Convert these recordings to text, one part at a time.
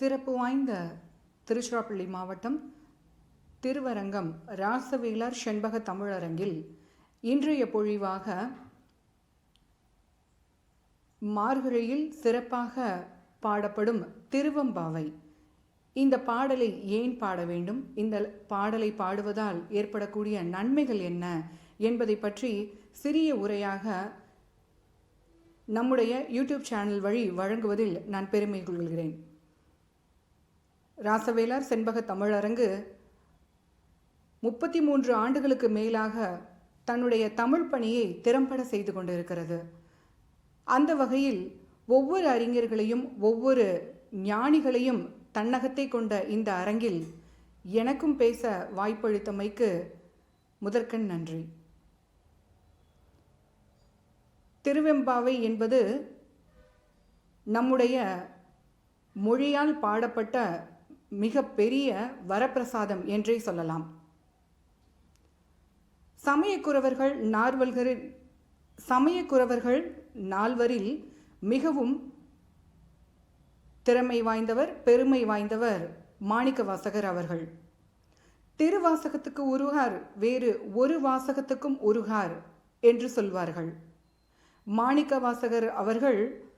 சிறப்பு வாய்ந்த திருச்சிராப்பள்ளி மாவட்டம் திருவரங்கம் ராசவேலர் செண்பக தமிழரங்கில் இன்றைய பொழிவாக மார்கழியில் சிறப்பாக பாடப்படும் திருவம்பாவை. இந்த பாடலை ஏன் பாட வேண்டும்? இந்த பாடலை பாடுவதால் ஏற்படக்கூடிய நன்மைகள் என்ன என்பதை பற்றி சிறிய உரையாக நம்முடைய யூடியூப் சேனல் வழி வழங்குவதில் நான் பெருமை கொள்கிறேன். ராசவேலார் செண்பக தமிழரங்கு முப்பத்தி மூன்று ஆண்டுகளுக்கு மேலாக தன்னுடைய தமிழ் பணியை திறம்பட செய்து கொண்டிருக்கிறது. அந்த வகையில் ஒவ்வொரு அறிஞர்களையும் ஒவ்வொரு ஞானிகளையும் தன்னகத்தை கொண்ட இந்த அரங்கில் எனக்கும் பேச வாய்ப்பளித்தமைக்கு முதற்கண் நன்றி. திருவெம்பாவை என்பது நம்முடைய மொழியால் பாடப்பட்ட மிக பெரிய வரப்பிரசாதம் என்றே சொல்லலாம். சமயக்குறவர்கள் நார்வல்களில் சமயக்குறவர்கள் நால்வரில் மிகவும் திறமை வாய்ந்தவர் பெருமை வாய்ந்தவர் மாணிக்க வாசகர் அவர்கள். திருவாசகத்துக்கு உருகார் வேறு ஒரு வாசகத்துக்கும் உருகார் என்று சொல்வார்கள். மாணிக்க வாசகர் அவர்கள்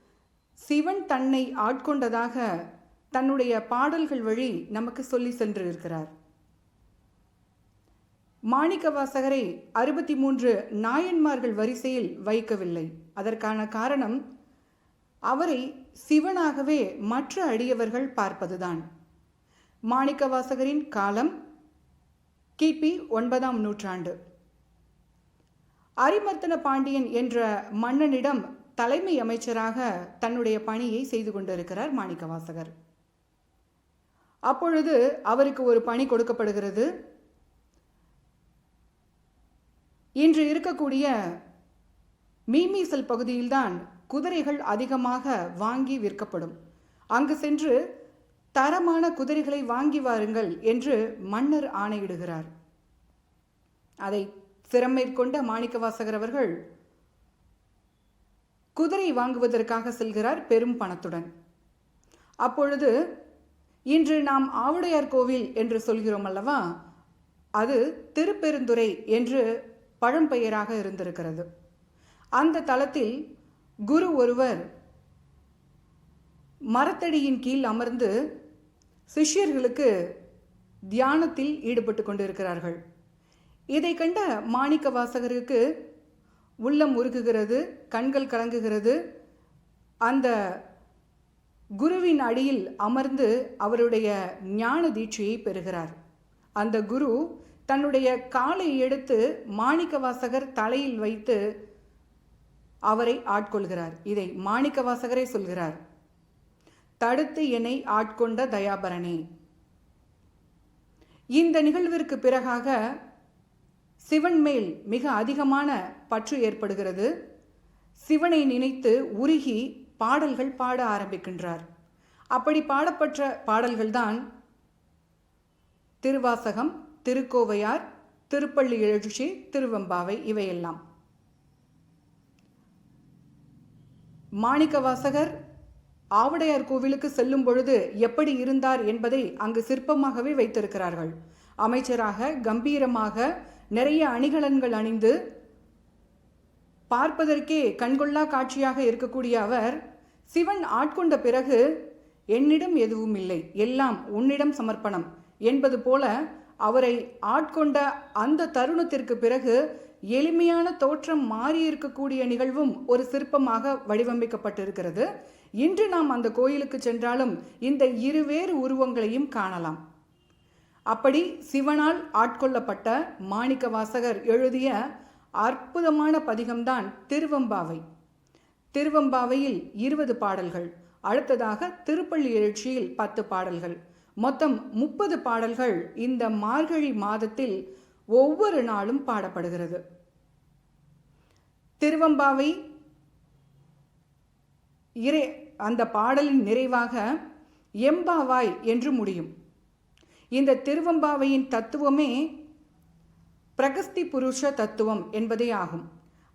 சிவன் தன்னை ஆட்கொண்டதாக தன்னுடைய பாடல்கள் வழி நமக்கு சொல்லி சென்றிருக்கிறார் மாணிக்க வாசகரை அறுபத்தி மூன்று நாயன்மார்கள் வரிசையில் வைக்கவில்லை. அதற்கான காரணம் அவரை சிவனாகவே மற்ற அடியவர்கள் பார்ப்பதுதான். மாணிக்க வாசகரின் காலம் கிபி ஒன்பதாம் நூற்றாண்டு. அரிமர்த்தன பாண்டியன் என்ற மன்னனிடம் தலைமை அமைச்சராக தன்னுடைய பணியை செய்து கொண்டிருக்கிறார் மாணிக்கவாசகர். வாசகர் அப்பொழுது அவருக்கு ஒரு பணி கொடுக்கப்படுகிறது. இன்று இருக்கக்கூடிய மீமீசல் பகுதியில்தான் குதிரைகள் அதிகமாக வாங்கி விற்கப்படும். அங்கு சென்று தரமான குதிரைகளை வாங்கி வாருங்கள் என்று மன்னர் ஆணையிடுகிறார். அதை சிறமேற்கொண்ட மாணிக்கவாசகர் அவர்கள் குதிரை வாங்குவதற்காக செல்கிறார் பெரும் பணத்துடன். அப்பொழுது இன்று நாம் ஆவுடையார் கோவில் என்று சொல்கிறோம் அல்லவா? அது திருப்பெருந்துறை என்று பழம்பெயராக இருந்திருக்கிறது. அந்த தளத்தில் குரு ஒருவர் மரத்தடியின் கீழ் அமர்ந்து சிஷ்யர்களுக்கு தியானத்தில் ஈடுபட்டு கொண்டிருக்கிறார்கள். இதை கண்ட மாணிக்க வாசகருக்கு உள்ளம் உருகுகிறது கண்கள் கலங்குகிறது. அந்த குருவின் அடியில் அமர்ந்து அவருடைய ஞான தீட்சையை பெறுகிறார். அந்த குரு தன்னுடைய காலை எடுத்து மாணிக்கவாசகர் தலையில் வைத்து அவரை ஆட்கொள்கிறார். இதை மாணிக்கவாசகரே சொல்கிறார். தடுத்து என்னை ஆட்கொண்ட தயாபரணே இந்த நிகழ்விற்கு பிறகாக சிவன் மேல் மிக அதிகமான பற்று ஏற்படுகிறது. சிவனை நினைத்து உருகி பாடல்கள் பாட ஆரம்பிக்கின்றார். அப்படி பாடப்பட்ட பாடல்கள்தான் திருவாசகம் திருக்கோவையார் திருப்பள்ளி எழுச்சி திருவெம்பாவை இவையெல்லாம். மாணிக்கவாசகர் ஆவுடையார் கோவிலுக்கு செல்லும் பொழுது எப்படி இருந்தார் என்பதை அங்கு சிற்பமாகவே வைத்திருக்கிறார்கள். அமைச்சராக கம்பீரமாக நிறைய அணிகலன்கள் அணிந்து பார்ப்பதற்கே கண்கொள்ளா காட்சியாக இருக்கக்கூடிய அவர் சிவன் ஆட்கொண்ட பிறகு என்னிடம் எதுவும் இல்லை எல்லாம் உன்னிடம் சமர்ப்பணம் என்பது போல அவரை ஆட்கொண்ட அந்த தருணத்திற்கு பிறகு எளிமையான தோற்றம் மாறி இருக்கக்கூடிய நிகழ்வும் ஒரு சிற்பமாக வடிவமைக்கப்பட்டிருக்கிறது. இன்று நாம் அந்த கோயிலுக்கு சென்றாலும் இந்த இருவேறு உருவங்களையும் காணலாம். அப்படி சிவனால் ஆட்கொள்ளப்பட்ட மாணிக்க வாசகர் எழுதிய அற்புதமான பதிகம்தான் திருவம்பாவை. திருவம்பாவையில் இருபது பாடல்கள் அடுத்ததாக திருப்பள்ளி எழுச்சியில் பத்து பாடல்கள். மொத்தம் முப்பது பாடல்கள் இந்த மார்கழி மாதத்தில் ஒவ்வொரு நாளும் பாடப்படுகிறது. திருவம்பாவை இறை அந்த பாடலின் நிறைவாக எம்பாவாய் என்று முடியும். இந்த திருவம்பாவையின் தத்துவமே பிரகஸ்தி புருஷ தத்துவம் என்பதே ஆகும்.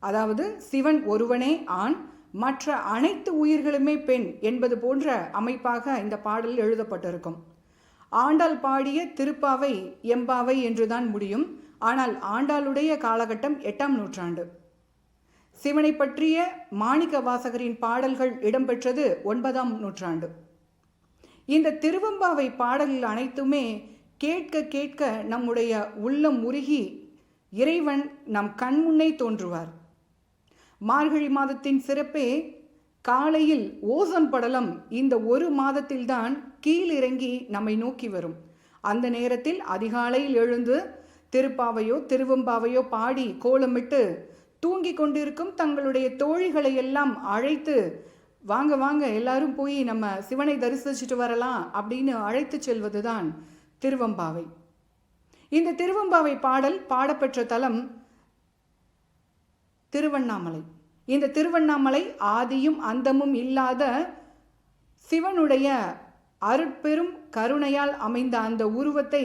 அதாவது சிவன் ஒருவனே ஆண் மற்ற அனைத்து உயிர்களுமே பெண் என்பது போன்ற அமைப்பாக இந்த பாடல் எழுதப்பட்டிருக்கும். ஆண்டாள் பாடிய திருப்பாவை எம்பாவை என்றுதான் முடியும். ஆனால் ஆண்டாளுடைய காலகட்டம் எட்டாம் நூற்றாண்டு. சிவனை பற்றிய மாணிக்க வாசகரின் பாடல்கள் இடம்பெற்றது ஒன்பதாம் நூற்றாண்டு. இந்த திருவம்பாவை பாடல்கள் அனைத்துமே கேட்க கேட்க நம்முடைய உள்ளம் உருகி இறைவன் நம் கண்முன்னே தோன்றுவார். மார்கழி மாதத்தின் சிறப்பே காலையில் ஓசன் படலம் இந்த ஒரு மாதத்தில்தான் கீழிறங்கி நம்மை நோக்கி வரும். அந்த நேரத்தில் அதிகாலையில் எழுந்து திருப்பாவையோ திருவம்பாவையோ பாடி கோலமிட்டு தூங்கிக் கொண்டிருக்கும் தங்களுடைய தோழிகளை எல்லாம் அழைத்து வாங்க வாங்க எல்லாரும் போய் நம்ம சிவனை தரிசிச்சுட்டு வரலாம் அப்படின்னு அழைத்து செல்வதுதான் திருவம்பாவை. இந்த திருவம்பாவை பாடல் பாடப்பெற்ற தலம் திருவண்ணாமலை. இந்த திருவண்ணாமலை ஆதியும் அந்தமும் இல்லாத சிவனுடைய அருட்பெரும் கருணையால் அமைந்த அந்த உருவத்தை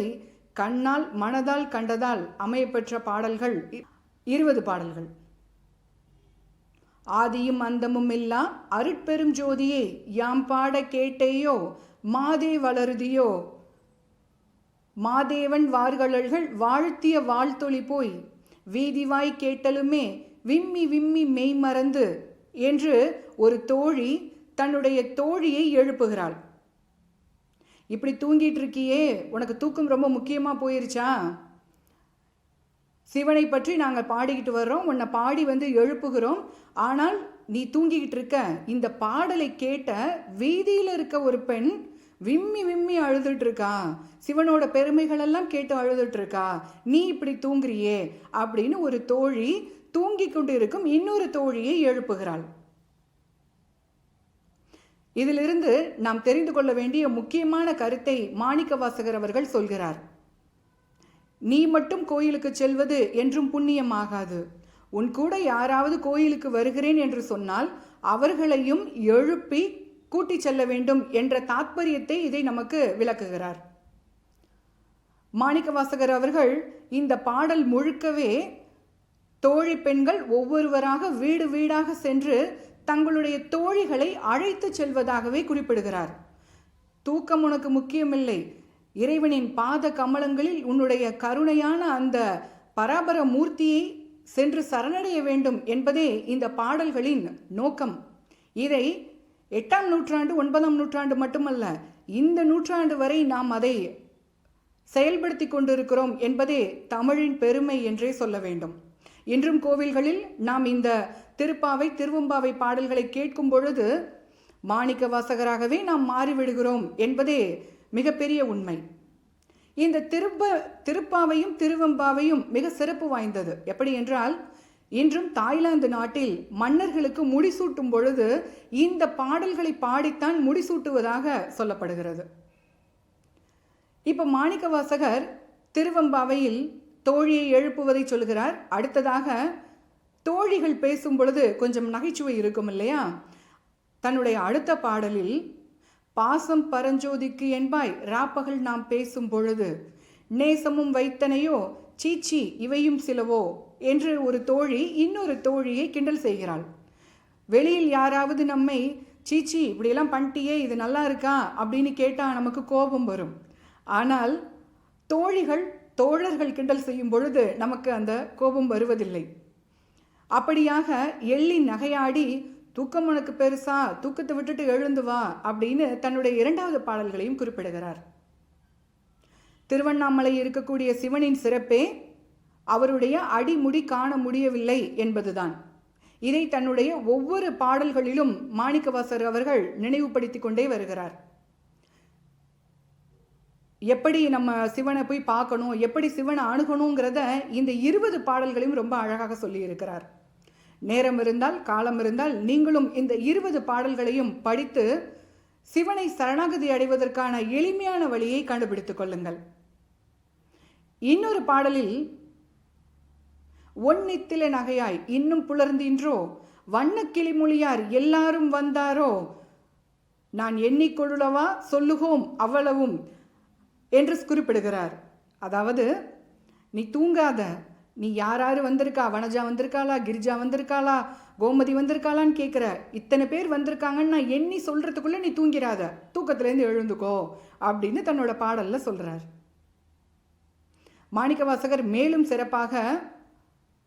கண்ணால் மனதால் கண்டதால் அமையப்பெற்ற பாடல்கள் இருபது பாடல்கள். ஆதியும் அந்தமும் இல்லா அருட்பெரும் ஜோதியே யாம் பாட கேட்டேயோ மாதே வளருதியோ. மாதேவன் வார்களல்கள் வாழ்த்திய வாழ்த்தொளி போய் வீதிவாய் கேட்டலுமே விம்மி விம்மி மெய் மறந்து என்று ஒரு தோழி தன்னுடைய தோழியை எழுப்புகிறாள். இப்படி தூங்கிட்டு இருக்கியே உனக்கு தூக்கம் ரொம்ப முக்கியமாக போயிருச்சா? சிவனை பற்றி நாங்கள் பாடிக்கிட்டு வர்றோம் உன்னை பாடி வந்து எழுப்புகிறோம். ஆனால் நீ தூங்கிக்கிட்டு இருக்க. இந்த பாடலை கேட்ட வீதியில் இருக்க ஒரு பெண் விம்மி விம்மி அழுதுட்டுருக்கா சிவனோட பெருமைகளெல்லாம் கேட்டு அழுதுட்டுருக்கா நீ இப்படி தூங்குறியே அப்படின்னு ஒரு தோழி தூங்கிக் கொண்டிருக்கும் இன்னொரு தோழியை எழுப்புகிறாள். இதிலிருந்து நாம் தெரிந்து கொள்ள வேண்டிய முக்கியமான கருத்தை மாணிக்க வாசகர் அவர்கள் சொல்கிறார். நீ மட்டும் கோயிலுக்கு செல்வது என்றும் புண்ணியமாகாது. உன் கூட யாராவது கோயிலுக்கு வருகிறேன் என்று சொன்னால் அவர்களையும் எழுப்பி கூட்டி செல்ல வேண்டும் என்ற தாத்பரியத்தை இதை நமக்கு விளக்குகிறார். மாணிக்கவாசகர் அவர்கள் இந்த பாடல் முழுக்கவே தோழி பெண்கள் ஒவ்வொருவராக வீடு வீடாக சென்று தங்களுடைய தோழிகளை அழைத்து செல்வதாகவே குறிப்பிடுகிறார். தூக்கம் உனக்கு முக்கியமில்லை. இறைவனின் பாத கமலங்களில் உன்னுடைய கருணையான அந்த பராபர மூர்த்தியை சென்று சரணடைய வேண்டும் என்பதே இந்த பாடல்களின் நோக்கம். இதை எட்டாம் நூற்றாண்டு ஒன்பதாம் நூற்றாண்டு மட்டுமல்ல இந்த நூற்றாண்டு வரை நாம் அதை செயல்படுத்தி கொண்டிருக்கிறோம் என்பதே தமிழின் பெருமை என்றே சொல்ல வேண்டும். இன்றும் கோவில்களில் நாம் இந்த திருப்பாவை திருவம்பாவை பாடல்களை கேட்கும் பொழுது மாணிக்க வாசகராகவே நாம் மாறிவிடுகிறோம் என்பதே மிகப்பெரிய உண்மை. இந்த திருப்ப திருப்பாவையும் திருவம்பாவையும் மிக சிறப்பு வாய்ந்தது. எப்படி என்றால் இன்றும் தாய்லாந்து நாட்டில் மன்னர்களுக்கு முடிசூட்டும் பொழுது இந்த பாடல்களை பாடித்தான் முடிசூட்டுவதாக சொல்லப்படுகிறது. இப்போ மாணிக்க வாசகர் திருவம்பாவையில் தோழியை எழுப்புவதை சொல்கிறார் அடுத்ததாக தோழிகள் பேசும் பொழுது கொஞ்சம் நகைச்சுவை இருக்கும் இல்லையா? தன்னுடைய அடுத்த பாடலில் பாசம் பரஞ்சோதிக்கு என்பாய் ராப்பகல் நாம் பேசும் பொழுது நேசமும் வைத்தனையோ சீச்சி இவையும் சிலவோ என்று ஒரு தோழி இன்னொரு தோழியை கிண்டல் செய்கிறாள். வெளியில் யாராவது நம்மை சீச்சி இப்படியெல்லாம் பண்ணிட்டியே இது நல்லா இருக்கா? அப்படின்னு கேட்டால் நமக்கு கோபம் வரும். ஆனால் தோழிகள் தோழர்கள் கிண்டல் செய்யும் பொழுது நமக்கு அந்த கோபம் வருவதில்லை. அப்படியாக எள்ளி நகையாடி தூக்கம் உனக்கு பெருசா? தூக்கத்தை விட்டுட்டு எழுந்து வா அப்படின்னு தன்னுடைய இரண்டாவது பாடல்களையும் குறிப்பிடுகிறார். திருவண்ணாமலை இருக்கக்கூடிய சிவனின் சிறப்பே அவருடைய அடிமுடி காண முடியவில்லை என்பதுதான். இதை தன்னுடைய ஒவ்வொரு பாடல்களிலும் மாணிக்கவாசர் அவர்கள் நினைவுபடுத்தி கொண்டே வருகிறார். எப்படி நம்ம சிவனை போய் பார்க்கணும் எப்படி சிவனை அணுகணுங்கிறத இந்த இருபது பாடல்களையும் ரொம்ப அழகாக சொல்லியிருக்கிறார். நேரம் இருந்தால் காலம் இருந்தால் நீங்களும் இந்த இருபது பாடல்களையும் படித்து சிவனை சரணாகதி அடைவதற்கான எளிமையான வழியை கண்டுபிடித்துக் கொள்ளுங்கள். இன்னொரு பாடலில் ஒன்னித்தில நகையாய் இன்னும் புலர்ந்தின்றோ வண்ண கிளிமொழியார் எல்லாரும் வந்தாரோ நான் எண்ணிக்கொள்ளவா சொல்லுகோம் அவ்வளவும் என்று குறிப்பிடுகிறார். அதாவது நீ தூங்காத. நீ யார் யார் வந்திருக்கா? வனஜா வந்திருக்காளா? கிரிஜா வந்திருக்காளா? கோமதி வந்திருக்காளான்னு கேட்குற இத்தனை பேர் வந்திருக்காங்கன்னு நான் எண்ணி சொல்கிறதுக்குள்ளே நீ தூங்கிறாத. தூக்கத்துலேருந்து எழுந்துக்கோ அப்படின்னு தன்னோட பாடலில் சொல்கிறார் மாணிக்கவாசகர் மேலும் சிறப்பாக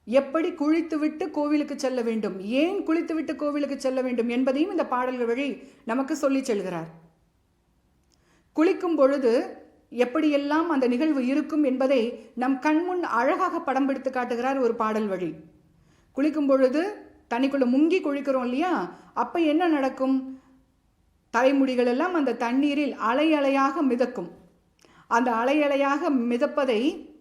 எப்படி குளித்துவிட்டு கோவிலுக்கு செல்ல வேண்டும்? ஏன் குளித்துவிட்டு கோவிலுக்கு செல்ல வேண்டும்? என்பதையும் இந்த பாடல்கள் வழி நமக்கு சொல்லி செல்கிறார். குளிக்கும் பொழுது எப்படியெல்லாம் அந்த நிகழ்வு இருக்கும் என்பதை நம் கண்முன் அழகாக படம் பிடித்து காட்டுகிறார் ஒரு பாடல் வழி. குளிக்கும் பொழுது தண்ணிக்குள்ள முங்கி குளிக்கிறோம் இல்லையா? அப்போ என்ன நடக்கும்? தலைமுடிகள் எல்லாம் அந்த தண்ணீரில் அலை அலையாக மிதக்கும். அந்த அலை அலையாக மிதப்பதை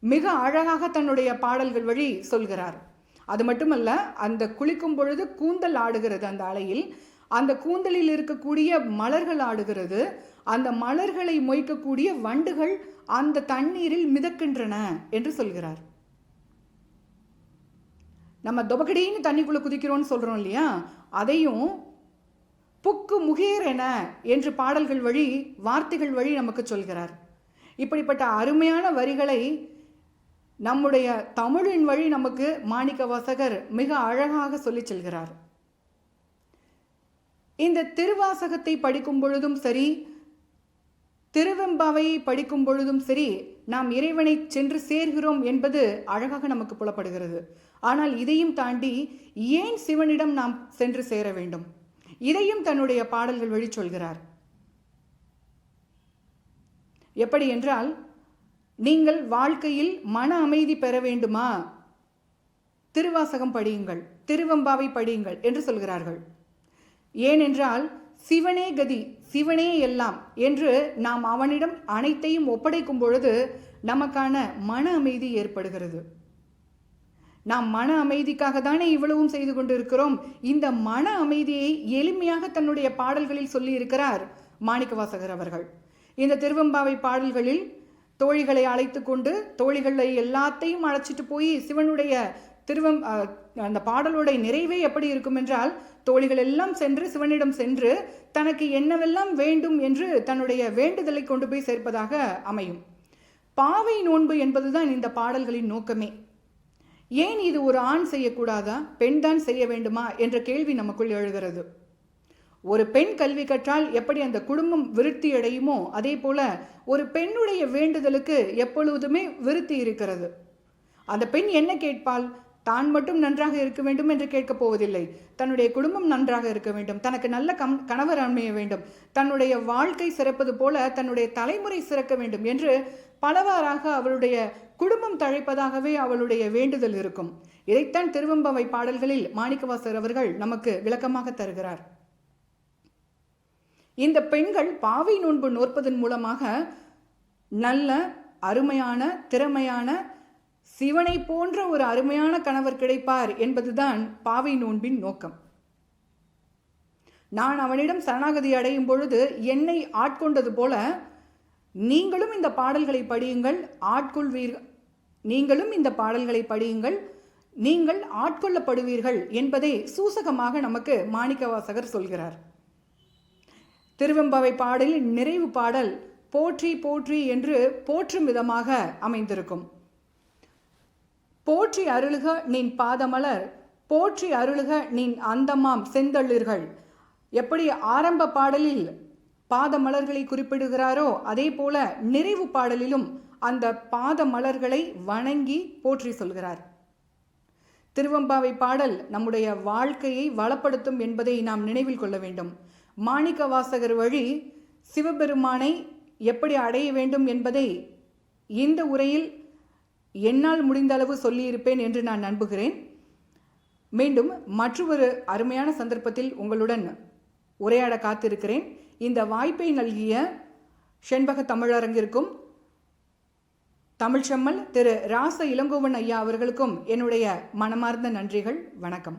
மிக அழகாக தன்னுடைய பாடல்கள் வழி சொல்கிறார். அது மட்டுமல்ல அந்த குளிக்கும் பொழுது கூந்தல் ஆடுகிறது அந்த அலையில். அந்த கூந்தலில் இருக்கக்கூடிய மலர்கள் ஆடுகிறது. அந்த மலர்களை மொய்க்கக்கூடிய வண்டுகள் அந்த தண்ணீரில் மிதக்கின்றன என்று சொல்கிறார். நம்ம தொபகடின்னு தண்ணிக்குள்ளே குதிக்கிறோம்னு சொல்கிறோம் இல்லையா? அதையும் புக்கு முகேரென என்று பாடல்கள் வழி வார்த்தைகள் வழி நமக்கு சொல்கிறார். இப்படிப்பட்ட அருமையான வரிகளை நம்முடைய தமிழின் வழி நமக்கு மாணிக்க வாசகர் மிக அழகாக சொல்லிச் செல்கிறார். இந்த திருவாசகத்தை படிக்கும் பொழுதும் சரி திருவெம்பாவையை படிக்கும் பொழுதும் சரி நாம் இறைவனை சென்று சேர்கிறோம் என்பது அழகாக நமக்கு புலப்படுகிறது. ஆனால் இதையும் தாண்டி ஏன் சிவனிடம் நாம் சென்று சேர வேண்டும்? இதையும் தன்னுடைய பாடல்கள் வழி சொல்கிறார். எப்படி என்றால் நீங்கள் வாழ்க்கையில் மன அமைதி பெற வேண்டுமா? திருவாசகம் படியுங்கள் திருவெம்பாவை படியுங்கள் என்று சொல்கிறார்கள். ஏனென்றால் சிவனே கதி சிவனே எல்லாம் என்று நாம் அவனிடம் அனைத்தையும் ஒப்படைக்கும் பொழுது நமக்கான மன அமைதி ஏற்படுகிறது. நாம் மன அமைதிக்காக தானே இவ்வளவும் செய்து கொண்டிருக்கிறோம். இந்த மன அமைதியை எளிமையாக தன்னுடைய பாடல்களில் சொல்லி இருக்கிறார் மாணிக்கவாசகர் அவர்கள். இந்த திருவம்பாவை பாடல்களில் தோழிகளை அழைத்து கொண்டு தோழிகளை எல்லாத்தையும் அழைச்சிட்டு போய் சிவனுடைய திருவம் அந்த பாடலுடைய நிறைவே எப்படி இருக்கும் என்றால் தோழிகள் எல்லாம் சென்று சிவனிடம் சென்று தனக்கு என்னவெல்லாம் வேண்டும் என்று தன்னுடைய வேண்டுதலை கொண்டு போய் சேர்ப்பதாக அமையும். பாவை நோன்பு என்பதுதான் இந்த பாடல்களின் நோக்கமே. ஏன் இது ஒரு ஆண் செய்யக்கூடாதா? பெண் தான் செய்ய வேண்டுமா? என்ற கேள்வி நமக்குள் எழுகிறது. ஒரு பெண் கல்வி கற்றால் எப்படி அந்த குடும்பம் விருத்தி அடையுமோ அதே போல ஒரு பெண்ணுடைய வேண்டுதலுக்கு எப்பொழுதுமே விருத்தி இருக்கிறது. அந்த பெண் என்ன கேட்பாள்? தான் மட்டும் நன்றாக இருக்க வேண்டும் என்று கேட்கப் போவதில்லை. தன்னுடைய குடும்பம் நன்றாக இருக்க வேண்டும். தனக்கு நல்ல கம் கணவர் அமைய வேண்டும். தன்னுடைய வாழ்க்கை சிறப்பது போல தன்னுடைய தலைமுறை சிறக்க வேண்டும் என்று பலவாறாக அவளுடைய குடும்பம் தழைப்பதாகவே அவளுடைய வேண்டுதல் இருக்கும். இதைத்தான் திருவம்பவை பாடல்களில் மாணிக்கவாசர் அவர்கள் நமக்கு விளக்கமாக தருகிறார். இந்த பெண்கள் பாவை நோன்பு நோற்பதன் மூலமாக நல்ல அருமையான திறமையான சிவனை போன்ற ஒரு அருமையான கணவர் கிடைப்பார் என்பதுதான் பாவை நோன்பின் நோக்கம். நான் அவனிடம் சரணாகதி அடையும் பொழுது என்னை ஆட்கொண்டது போல நீங்களும் இந்த பாடல்களை படியுங்கள் ஆட்கொள்வீர்கள் நீங்களும் இந்த பாடல்களை படியுங்கள் நீங்கள் ஆட்கொள்ளப்படுவீர்கள் என்பதை சூசகமாக நமக்கு மாணிக்கவாசகர் சொல்கிறார். திருவெம்பாவை பாடலின் நிறைவு பாடல் போற்றி போற்றி என்று போற்றும் விதமாக அமைந்திருக்கும். போற்றி அருளுக நின் பாதமலர் போற்றி அருளுக நின் அந்தமாம் செந்தளிர்கள். எப்படி ஆரம்ப பாடலில் பாத மலர்களை குறிப்பிடுகிறாரோ அதே போல நிறைவு பாடலிலும் அந்த பாத மலர்களை வணங்கி போற்றி சொல்கிறார். திருவம்பாவை பாடல் நம்முடைய வாழ்க்கையை வளப்படுத்தும் என்பதை நாம் நினைவில் கொள்ள வேண்டும். மாணிக்க வாசகர் வழி சிவபெருமானை எப்படி அடைய வேண்டும் என்பதை இந்த உரையில் என்னால் முடிந்த அளவு சொல்லியிருப்பேன் என்று நான் நம்புகிறேன். மீண்டும் மற்றொரு அருமையான சந்தர்ப்பத்தில் உங்களுடன் உரையாட காத்திருக்கிறேன். இந்த வாய்ப்பை நல்கிய செண்பக தமிழரங்கிற்கும் தமிழ்ச்செம்மல் திரு ராச இளங்கோவன் ஐயா அவர்களுக்கும் என்னுடைய மனமார்ந்த நன்றிகள். வணக்கம்.